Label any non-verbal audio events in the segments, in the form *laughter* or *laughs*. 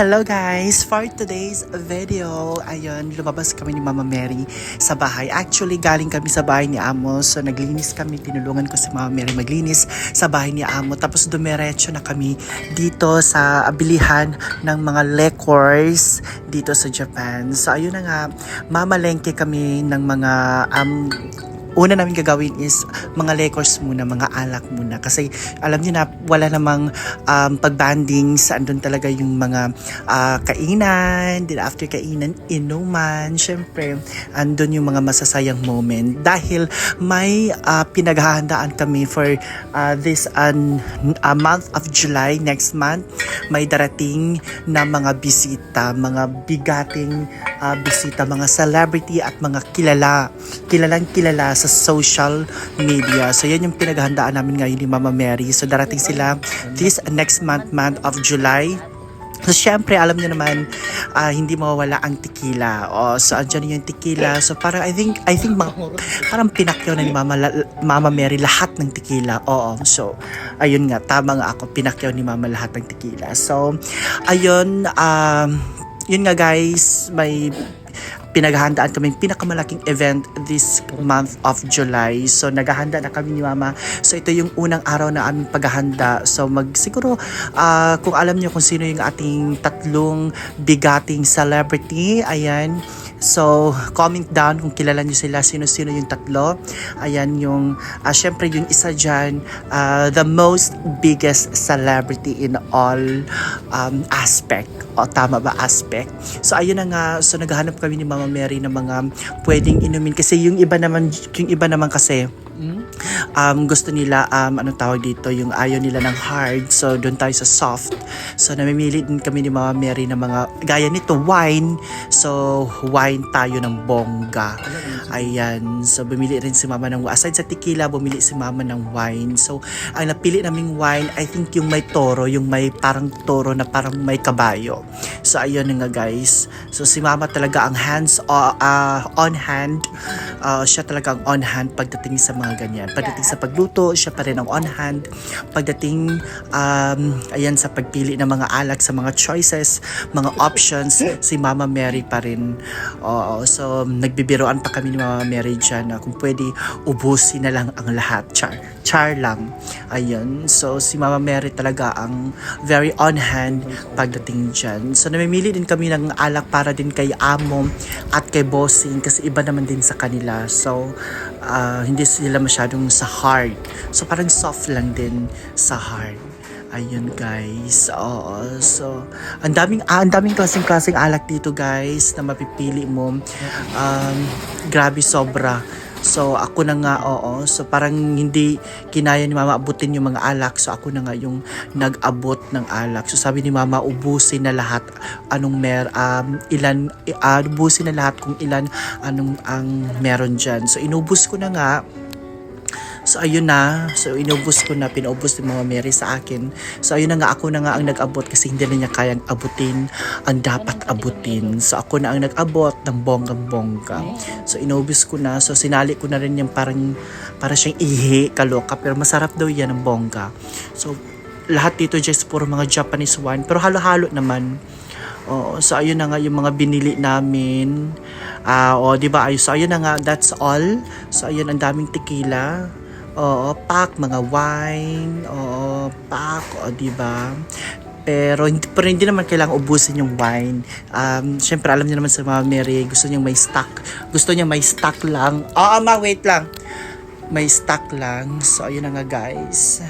Hello guys! For today's video, ayun, lumabas kami ni Mama Mary sa bahay. Actually, galing kami sa bahay ni Amo. So, naglinis kami. Tinulungan ko si Mama Mary maglinis sa bahay ni Amo. Tapos, dumiretso na kami dito sa abilihan ng mga liquors dito sa Japan. So, ayun na nga, mamalengke kami ng mga um, una namin gagawin is mga liquors muna, mga alak muna. Kasi alam niyo na wala namang um, pagbanding sa andun talaga yung mga ah, kainan, then after kainan, inuman. Syempre, andun yung mga masasayang moment. Dahil may ah, pinaghahandaan kami for ah, this an a month of July, next month. May darating na mga bisita, mga bigating ah, bisita, mga celebrity at mga kilala, kilalang kilala sa social media. So yan yung pinaghandaan namin ngayon ni Mama Mary. So darating sila this next month, month of July. So, syempre, alam niyo naman, ah, hindi mawawala ang tequila. O, so, andyan yung tequila. So, parang, I think, I think, ma- parang pinakyaw na ni Mama, la- Mama Mary lahat ng tequila. Oo. So, ayun nga, tama nga ako, pinakyaw ni Mama lahat ng tequila. So, ayun, um, yun nga guys, may pinaghahandaan kaming pinakamalaking event this month of July. So naghahanda na kami ni Mama. So ito yung unang araw na aming paghahanda. So mag siguro ah, kung alam niyo kung sino yung ating tatlong bigating celebrity, ayan. So, comment down kung kilala niyo sila, sino-sino yung tatlo. Ayan yung, ah, syempre yung isa dyan, ah, the most biggest celebrity in all um, aspect. O, tama ba aspect? So, ayun na nga, so naghahanap kami ni Mama Mary ng mga pwedeng inumin. Kasi yung iba naman, yung iba naman kasi, um, gusto nila, um, ano tawag dito, yung ayaw nila ng hard. So, doon tayo sa soft. So, namimili din kami ni Mama Mary ng mga, gaya nito, wine. So, wine tayo ng bongga. Ayan. So, bumili rin si Mama ng, aside sa tequila, bumili si Mama ng wine. So, ang napili naming wine, I think yung may toro, yung may parang toro na parang may kabayo. So, ayun nga guys. So, si Mama talaga ang hands uh, uh, on hand. Uh, siya talaga ang on hand pagdating sa mga ganyan. Pagdating sa pagluto, siya pa rin ang on hand. Pagdating, um, ayan, sa pagpili ng mga alak, sa mga choices, mga options, *laughs* si Mama Mary pa rin. Oo, so, nagbibiroan pa kami ni Mama Mary dyan na kung pwede, ubusin na lang ang lahat. Char. Char lang. Ayun. So, si Mama Mary talaga ang very on hand pagdating dyan. So, namimili din kami ng alak para din kay Amo at kay Bossing kasi iba naman din sa kanila. So, ah, hindi sila masyadong sa hard. So, parang soft lang din sa hard. Ayun guys. Oo. So, ang daming ah, ang daming klaseng-klaseng alak dito guys na mapipili mo. Um, grabe sobra. So, ako na nga, oo. So, parang hindi kinaya ni Mama abutin yung mga alak. So, ako na nga yung nag-abot ng alak. So, sabi ni Mama, ubusin na lahat anong mer, um, ilan, uh, ubusin na lahat kung ilan anong ang meron dyan. So, inubos ko na nga. So ayun na, so inubos ko na, pinaubos ni Mama Mary sa akin. So ayun na nga, ako na nga ang nag-abot kasi hindi na niya kayang abutin ang dapat abutin. So ako na ang nag-abot ng bonggang-bongga. So inubos ko na, so sinali ko na rin yung parang, para siyang ihi, kaloka, pero masarap daw yan ng bongga. So lahat dito just puro mga Japanese wine, pero halo-halo naman. Oo, so ayun na nga yung mga binili namin. Ah, o di ba? So ayun na nga, that's all. So ayun ang daming tequila. Oo, pack, mga wine. Oo, pack, o di ba? Pero hindi, pero hindi naman kailangan ubusin yung wine. Um, Siyempre, alam niyo naman sa mga Mary, gusto niya may stock. Gusto niya may stock lang. Oo, ma, wait lang. May stock lang. So, ayun na nga, guys.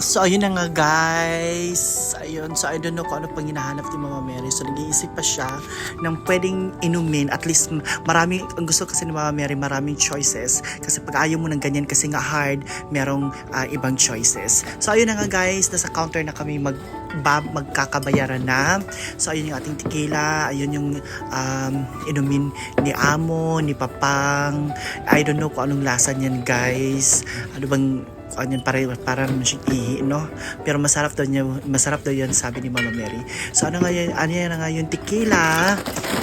So, ayun na nga guys. Ayun. So, I don't know kung ano pang hinahanap ni Mama Mary. So, nag-iisip pa siya ng pwedeng inumin. At least, marami, ang gusto kasi ni Mama Mary, maraming choices. Kasi pag ayaw mo ng ganyan kasi nga hard, merong ah, ibang choices. So, ayun na nga guys. Nasa counter na kami mag ba, magkakabayaran na. So, ayun yung ating tequila. Ayun yung um, inumin ni Amo, ni Papang. I don't know kung anong lasa niyan guys. Ano bang ano yun, para, para naman siyang ihi, no? Pero masarap daw niya, masarap daw yan, sabi ni Mama Mary. So, ano nga yun, ano yan nga yung tequila,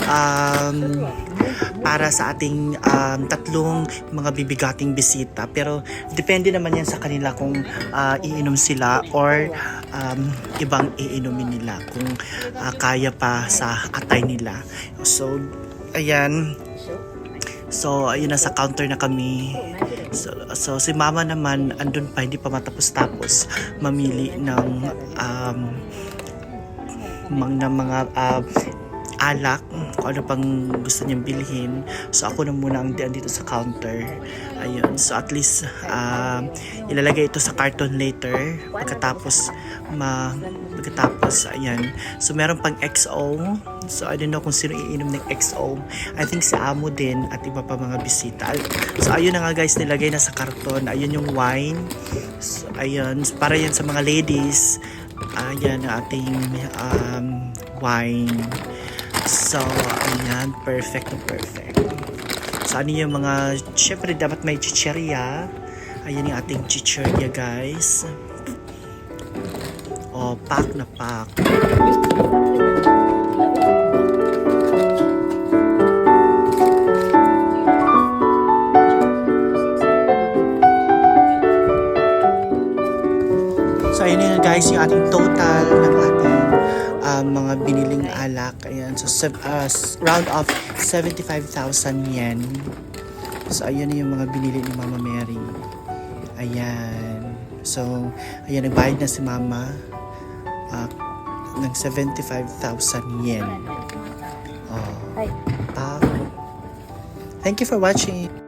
um, para sa ating um, tatlong mga bibigating bisita. Pero, depende naman yan sa kanila kung ah, iinom sila or um, ibang iinumin nila kung ah, kaya pa sa atay nila. So, ayan. So, ayun na sa counter na kami. So, so si mama naman, andun pa, hindi pa matapos-tapos mamili ng um, mga, mga ah, alak, kung ano pang gusto niyang bilhin. So ako na muna ang diyan dito sa counter. Ayun. So at least ah, ilalagay ito sa carton later pagkatapos ma pagkatapos ayan. So meron pang XO. So I don't know kung sino iinom ng XO. I think si Amo din at iba pa mga bisita. So ayun na nga guys, nilagay na sa karton. Ayun yung wine. So ayun, para yan sa mga ladies. Ayan ang ating um, wine. So, ayan, perfect na perfect. So, ano yung mga, syempre dapat may chicheria. Ayan yung ating chicheria, guys. Oh, pack na pack. Mga biniling alak. Ayan, so uh, round of 75,000 yen. So, ayun na yung mga binili ni Mama Mary. Ayan. So, ayan, nagbayad na si Mama uh, ng 75,000 yen. Oh, Ay. pa. Thank you for watching.